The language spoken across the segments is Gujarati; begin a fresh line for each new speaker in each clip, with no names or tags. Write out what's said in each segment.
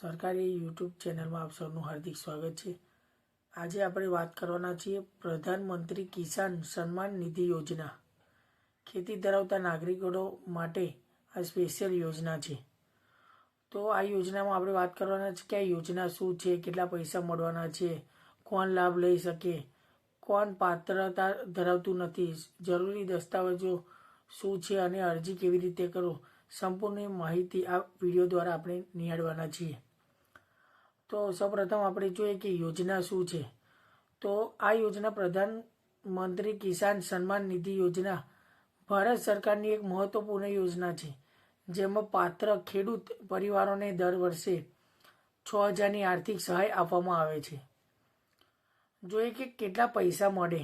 સરકારી યુટ્યુબ ચેનલમાં આપ સૌનું હાર્દિક સ્વાગત છે. આજે આપણે વાત કરવાના છીએ પ્રધાનમંત્રી કિસાન સન્માન નિધિ યોજના. ખેતી ધરાવતા નાગરિકો માટે આ સ્પેશિયલ યોજના છે. તો આ યોજનામાં આપણે વાત કરવાના છે કે આ યોજના શું છે, કેટલા પૈસા મળવાના છે, કોણ લાભ લઈ શકે, કોણ પાત્રતા ધરાવતું નથી, જરૂરી દસ્તાવેજો શું છે અને અરજી કેવી રીતે કરો સંપૂર્ણ માહિતી આ વીડિયો દ્વારા આપણે નિહાળવાના છીએ. તો સૌપ્રથમ આપણે જોઈએ કે યોજના શું છે. તો આ યોજના પ્રધાનમંત્રી કિસાન સન્માન નિધિ યોજના ભારત સરકારની એક મહત્વપૂર્ણ યોજના છે, જેમાં પાત્ર ખેડૂત પરિવારોને દર વર્ષે છ હજારની આર્થિક સહાય આપવામાં આવે છે. જોઈએ કે કેટલા પૈસા મળે,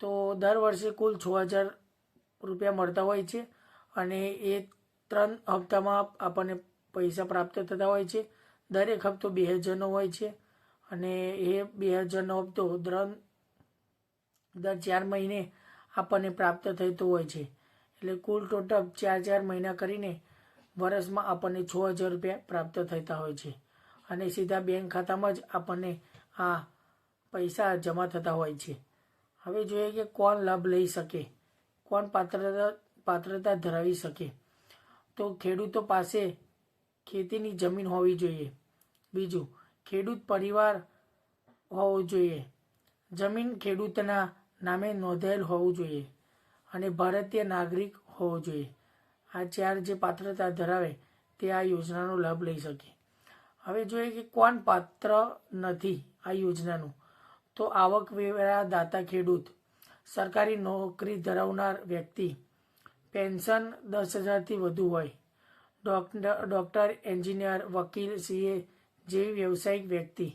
તો દર વર્ષે કુલ છ હજાર રૂપિયા મળતા હોય છે અને એ ત્રણ હપ્તામાં આપણને પૈસા પ્રાપ્ત થતા હોય છે. દરેક હપ્તો બે હજારનો હોય છે અને એ બે હજારનો હપ્તો દર દર ચાર મહિને આપણને પ્રાપ્ત થતો હોય છે. એટલે કુલ ટોટલ ચાર ચાર મહિના કરીને વર્ષમાં આપણને છ હજાર રૂપિયા પ્રાપ્ત થતા હોય છે. અને સીધા બેંક ખાતામાં જ આપણને આ પૈસા જમા થતા હોય છે. હવે જોઈએ કે કોણ લાભ લઈ શકે, કોણ પાત્રતા પાત્રતા ધરાવી શકે. તો ખેડૂતો પાસે ખેતીની જમીન હોવી જોઈએ. બીજું, ખેડૂત પરિવાર હોવો જોઈએ. જમીન ખેડૂતના નામે નોંધાયેલ હોવું જોઈએ અને ભારતીય નાગરિક હોવો જોઈએ. આ ચાર જે પાત્રતા ધરાવે તે આ યોજનાનો લાભ લઈ શકે. હવે જોઈએ કે કોણ પાત્ર નથી આ યોજનાનું. તો આવકવેરા દાતા ખેડૂત, સરકારી નોકરી ધરાવનાર વ્યક્તિ, પેન્શન દસ હજારથી વધુ હોય ડોક્ટર એન્જિનિયર, વકીલ, સીએ જેવી વ્યવસાયિક વ્યક્તિ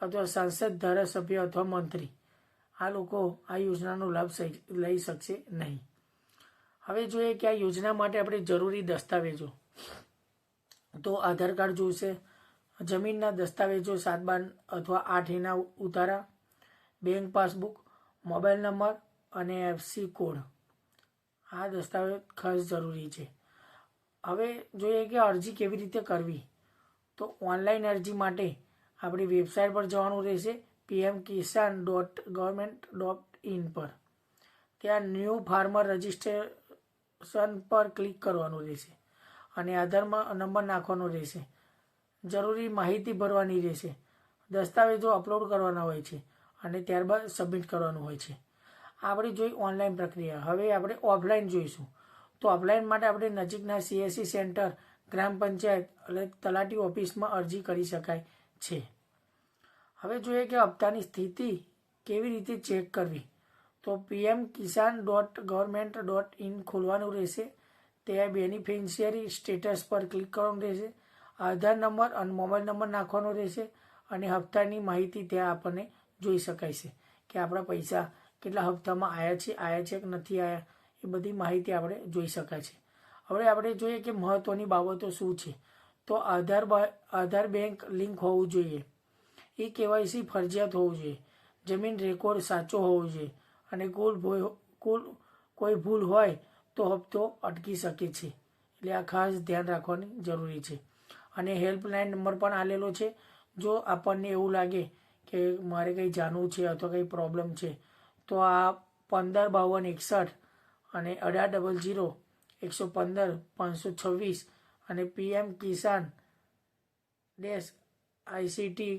અથવા સાંસદ, ધારાસભ્ય અથવા મંત્રી. આ લોકો આ યોજનાનો લાભ લઈ શકશે નહીં. હવે જોઈએ કે આ યોજના માટે આપણે જરૂરી દસ્તાવેજો. તો આધાર કાર્ડ જોઈશે, જમીનના દસ્તાવેજો સાત બાર અથવા આઠ એના ઉતારા, બેંક પાસબુક, મોબાઈલ નંબર અને એફસી કોડ. આ દસ્તાવેજ ખાસ જરૂરી છે. હવે જોઈએ કે અરજી કેવી રીતે કરવી? તો ઓનલાઈન અરજી માટે આપણી વેબસાઇટ પર જવાનું રહેશે PM Kisan dot government dot in પર. ત્યાં ન્યૂ ફાર્મર રજિસ્ટ્રેશન પર ક્લિક કરવાનું રહેશે અને આધારમાં નંબર નાખવાનો રહેશે. જરૂરી માહિતી ભરવાની રહેશે. દસ્તાવેજો અપલોડ કરવાના હોય છે અને ત્યારબાદ સબમિટ કરવાનું હોય છે. આપણે જોઈ ઓનલાઈન પ્રક્રિયા. હવે આપણે ઓફલાઈન જોઈશું. તો ઓફલાઈન માટે આપણે નજીકના સીએસસી સેન્ટર ગ્રામ પંચાયત એટલે તલાટી ઓફિસમાં અરજી કરી શકાય છે. હવે જોઈએ કે હપ્તાની સ્થિતિ કેવી રીતે ચેક કરવી. તો PM Kisan dot government dot in ખોલવાનું રહેશે. તે બેનિફિશિયરી સ્ટેટસ પર ક્લિક કરવાનું રહેશે. આધાર નંબર અને મોબાઈલ નંબર નાખવાનો રહેશે અને હપ્તાની માહિતી ત્યાં આપણને જોઈ શકાય છે કે આપણા પૈસા કેટલા હપ્તામાં આવ્યા છે આવ્યા છે કે નથી આવ્યા એ બધી માહિતી આપણે જોઈ શકાય છે. હવે આપણે જોઈએ કે મહત્વની બાબતો શું છે. તો આધાર આધાર બેંક લિંક હોવું જોઈએ. એ કેવાયસી ફરજિયાત હોવું જોઈએ. જમીન રેકોર્ડ સાચો હોવો જોઈએ. અને કુલ કુલ કોઈ ભૂલ હોય તો હપ્તો અટકી શકે છે. એટલે આ ખાસ ધ્યાન રાખવાની જરૂરી છે. અને હેલ્પલાઇન નંબર પણ આલેલો છે. જો આપણને એવું લાગે કે મારે કંઈ જાણવું છે અથવા કંઈ પ્રોબ્લેમ છે, તો આ પંદર બાવન એકસઠ અને અઢાર ડબલ જીરો એકસો પંદર, પાંચસો છવ્વીસ અને PM Kisan dash ICT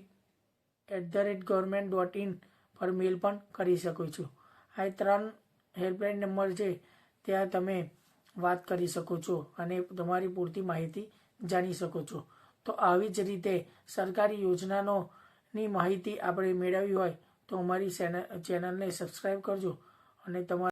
at the rate government dot in પર મેલ પણ કરી શકો છો. આ ત્રણ હેલ્પલાઇન નંબર છે, ત્યાં તમે વાત કરી શકો છો અને તમારી પૂરતી માહિતી જાણી શકો છો. તો આવી જ રીતે સરકારી યોજનાનો ની માહિતી આપણે મેળવવી હોય તો અમારી ચેનલને સબસ્ક્રાઈબ કરજો અને તમારા